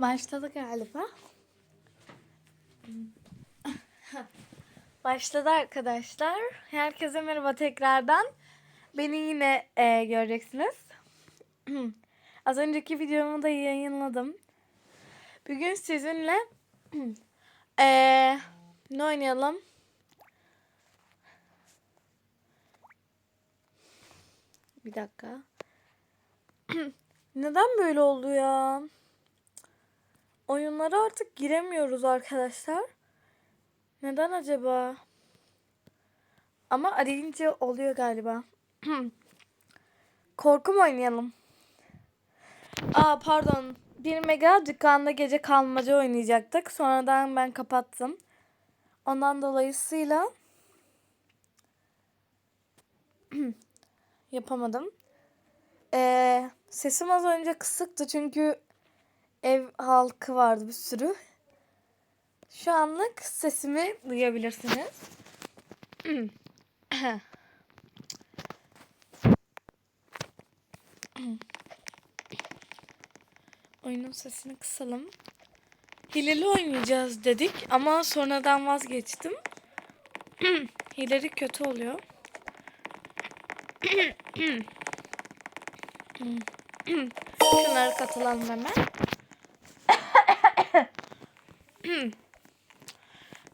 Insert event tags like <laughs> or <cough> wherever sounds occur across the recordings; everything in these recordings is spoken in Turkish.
Başladı galiba. Başladı arkadaşlar. Herkese merhaba tekrardan. Beni yine e, göreceksiniz. <clears throat> Az önceki videomu da yayınladım. Bugün sizinle <clears throat> e, ne oynayalım? Bir dakika. <clears throat> Neden böyle oldu ya? Oyunlara artık giremiyoruz arkadaşlar. Neden acaba? Ama arayınca oluyor galiba. <clears throat> Korku mu oynayalım? Aa pardon. 1 mega dükkanda gece kalmaca oynayacaktık. Sonradan ben kapattım. Ondan dolayısıyla <clears throat> yapamadım. Ee, sesim az önce kısıktı çünkü ev halkı vardı bir sürü. Şu anlık sesimi duyabilirsiniz. <clears throat> Oyunun sesini kısalım. Hileli oynayacağız dedik ama sonradan vazgeçtim. <clears throat> Hileli kötü oluyor. <clears throat> Şunları katılalım hemen.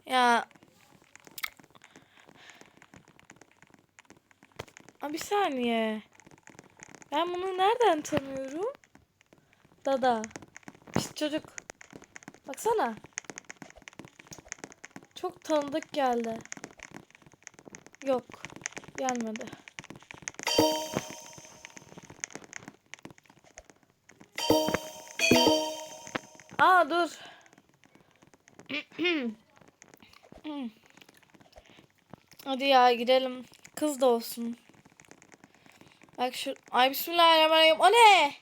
Ya Aa, bir saniye. Ben bunu nereden tanıyorum? Dada. Pis çocuk. Baksana. Çok tanıdık geldi. Yok. Gelmedi. Aa dur. <clears throat> Hadi ya gidelim. Kız da olsun. Bak şu... Ay bismillahirrahmanirrahim. O ne?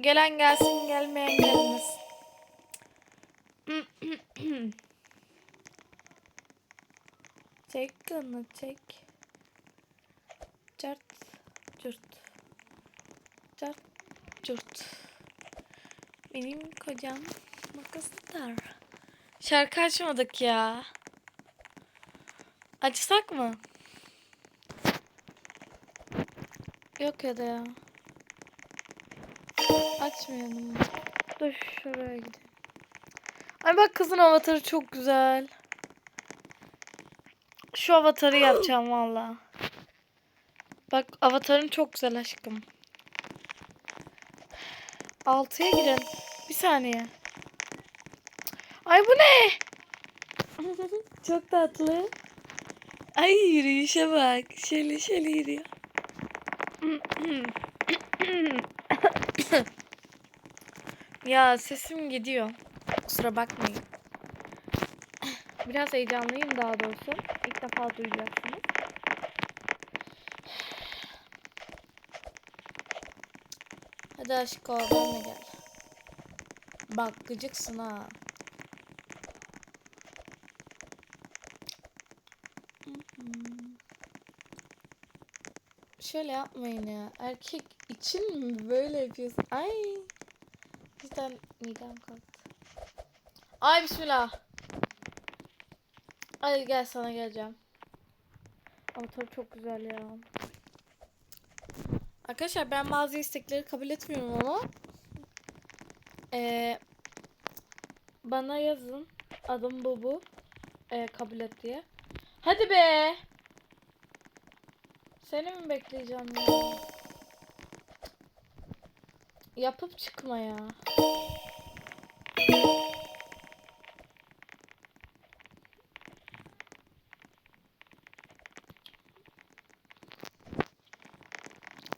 Gelen gelsin, gelmeyen gelmez. çek kanı çek. Cart, cürt. Cart, cürt. Benim kocam makasıdır. Şarkı açmadık ya. Açsak mı? Yok ya da ya. Açmayalım. Dur şuraya gidelim. Ay bak kızın avatarı çok güzel. Şu avatarı yapacağım valla. Bak avatarın çok güzel aşkım. Altıya girelim. Bir saniye. Ay bu ne? <laughs> çok tatlı. Ay yürüyüşe bak. Şöyle şöyle yürüyor. <coughs> ya sesim gidiyor. Kusura bakmayın. Biraz heyecanlıyım daha doğrusu. İlk defa duyacaksınız. Ol benimle gel. Bak gıcıksın ha. Şöyle yapmayın ya. Erkek için mi böyle yapıyorsun? Ay. Cidden midem kalktı. Ay bismillah. Hadi gel sana geleceğim. Avatar çok güzel ya. Arkadaşlar ben bazı istekleri kabul etmiyorum ama ee, bana yazın adım bu bu ee, kabul et diye. Hadi be. Seni mi bekleyeceğim ya? Yapıp çıkma ya.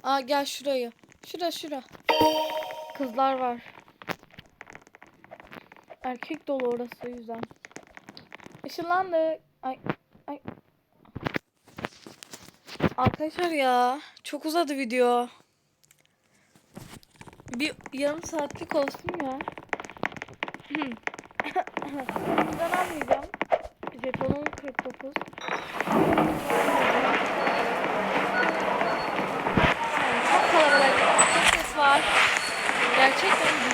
Aa gel şurayı. Şura şura. Kızlar var. Erkek dolu orası o yüzden. Işınlandı. Ay ay. Arkadaşlar ya çok uzadı video. Bir yarım saatlik olsun ya. <coughs> Bundan almayacağım. Jetonum 49. Hoşçakalın.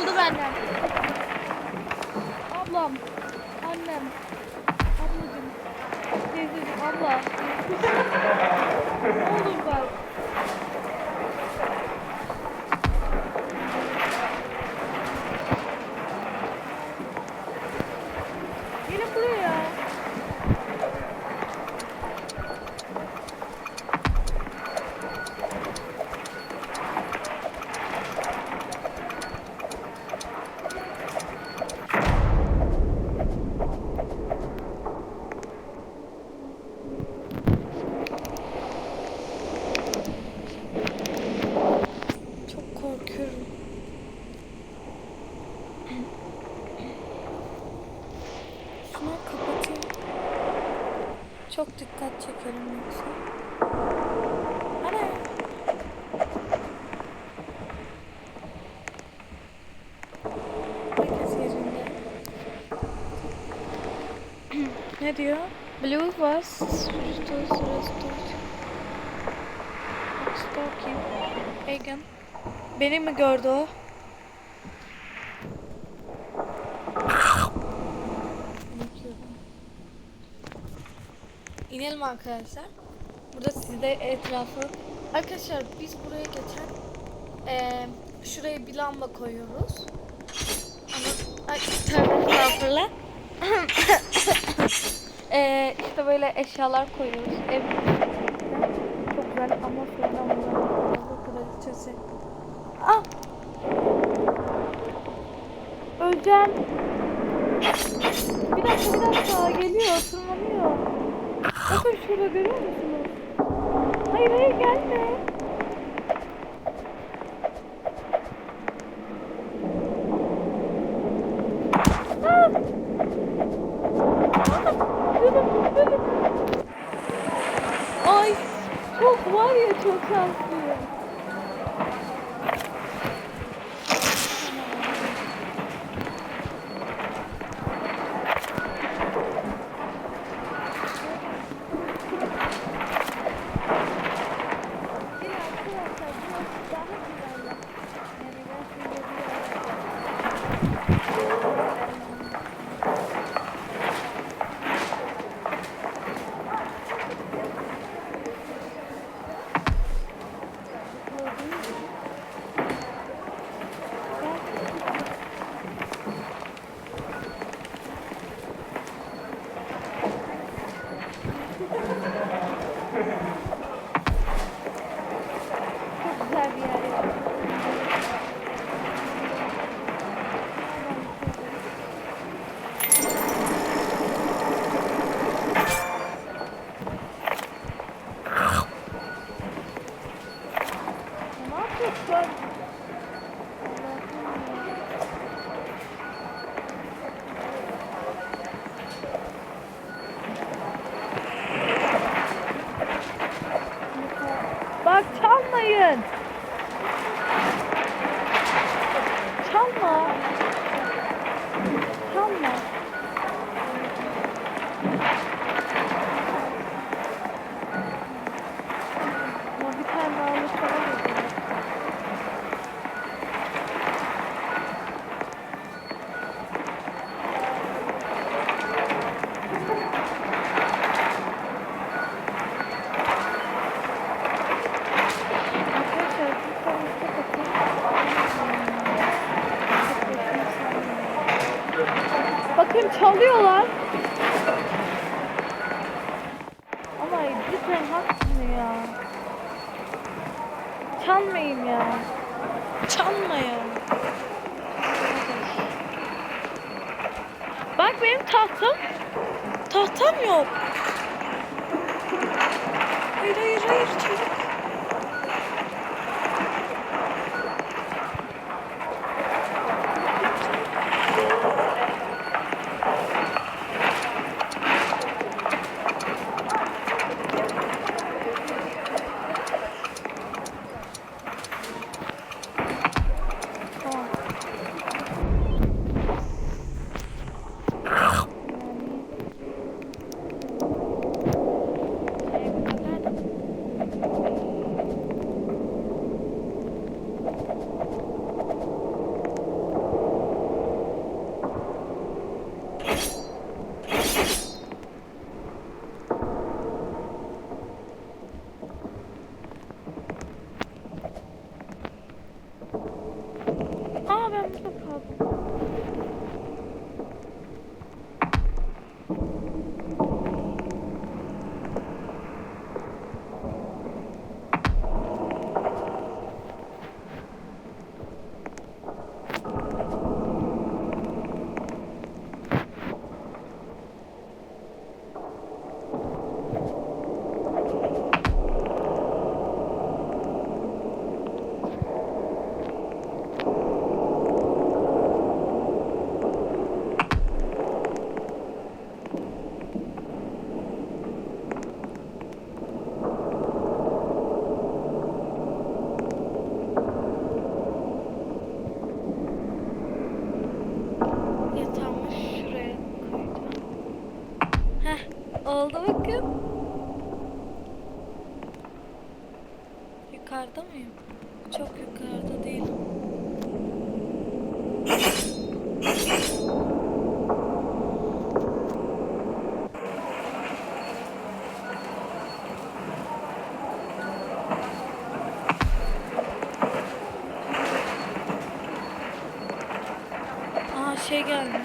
Bak çaldı benden. Ablam, annem, ablacığım, teyzeciğim, abla. ne olur bak. Gelin buraya. Çok korkuyorum. Şunu kapatayım. Çok dikkat çekerim yoksa. Ana. Herkes yerinde. <clears throat> ne diyor? Blue was restored, restored. Stalking. Egan. Beni mi gördü o? İnelim arkadaşlar. Burada sizde etrafı. Arkadaşlar biz buraya geçen eee şuraya bir lamba koyuyoruz. Ama ay estağfurullah. Eee <coughs> işte böyle eşyalar koyuyoruz. Ev çok güzel ama sonra bunların kraliçesi. Ah! Öleceğim. Bir dakika bir dakika geliyor tırmanıyor. Bakın şurada görüyor musunuz? Hayır hayır gelme. Bakın çalıyorlar. Ama lütfen haksın ya. Çalmayın ya. Çalmayın. Bak benim tahtam. Tahtam yok. Hayır hayır hayır. şey gelmiş.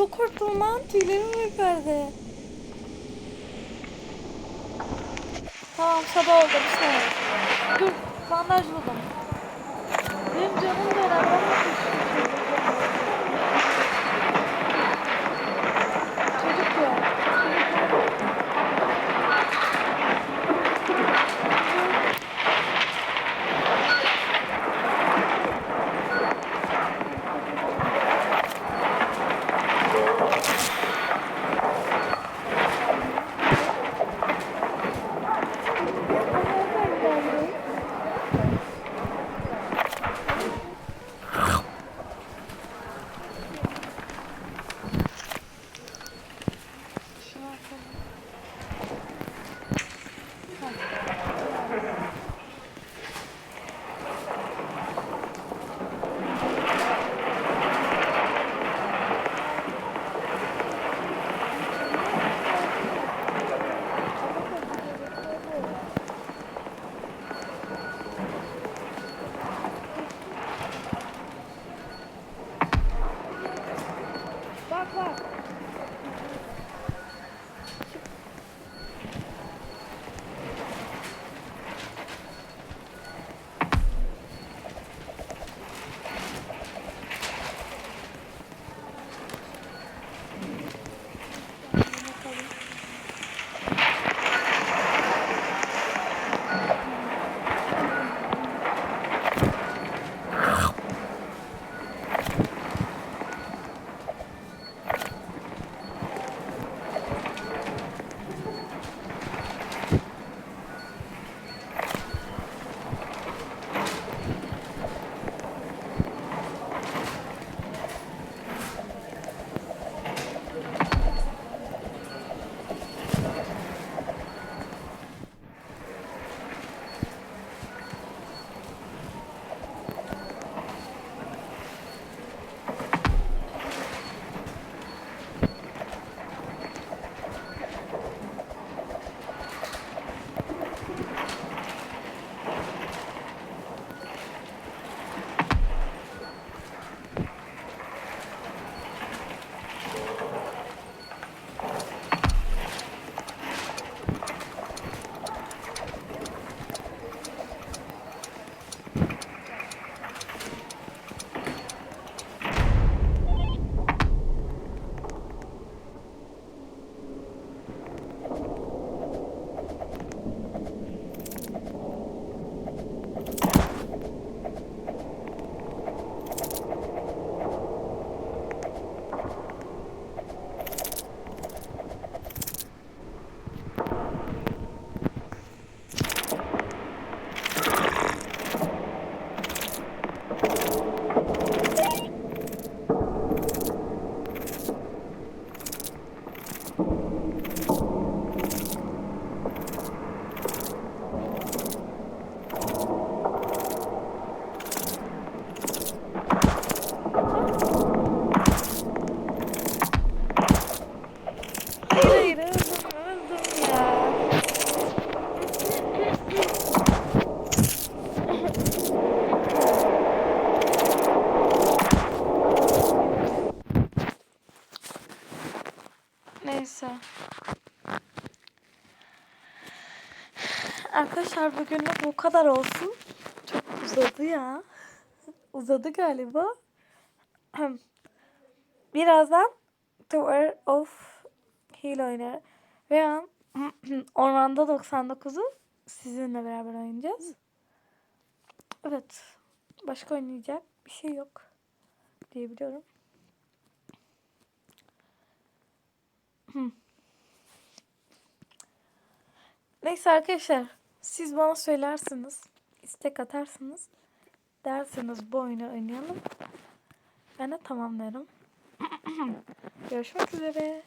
çok korktum lan. Tüylerim ürperdi. Tamam sabah oldu bir şey. Dur bandaj buldum. Benim canım beraber arkadaşlar bugünlük bu kadar olsun. Çok uzadı ya. uzadı galiba. Birazdan Tower of Heal oynar. Ve an <clears throat> Ormanda 99'u sizinle beraber oynayacağız. Evet. Başka oynayacak bir şey yok diyebiliyorum. Hı. Neyse arkadaşlar siz bana söylersiniz. istek atarsınız. Dersiniz bu oyunu oynayalım. Ben de tamam derim. <clears throat> Görüşmek üzere.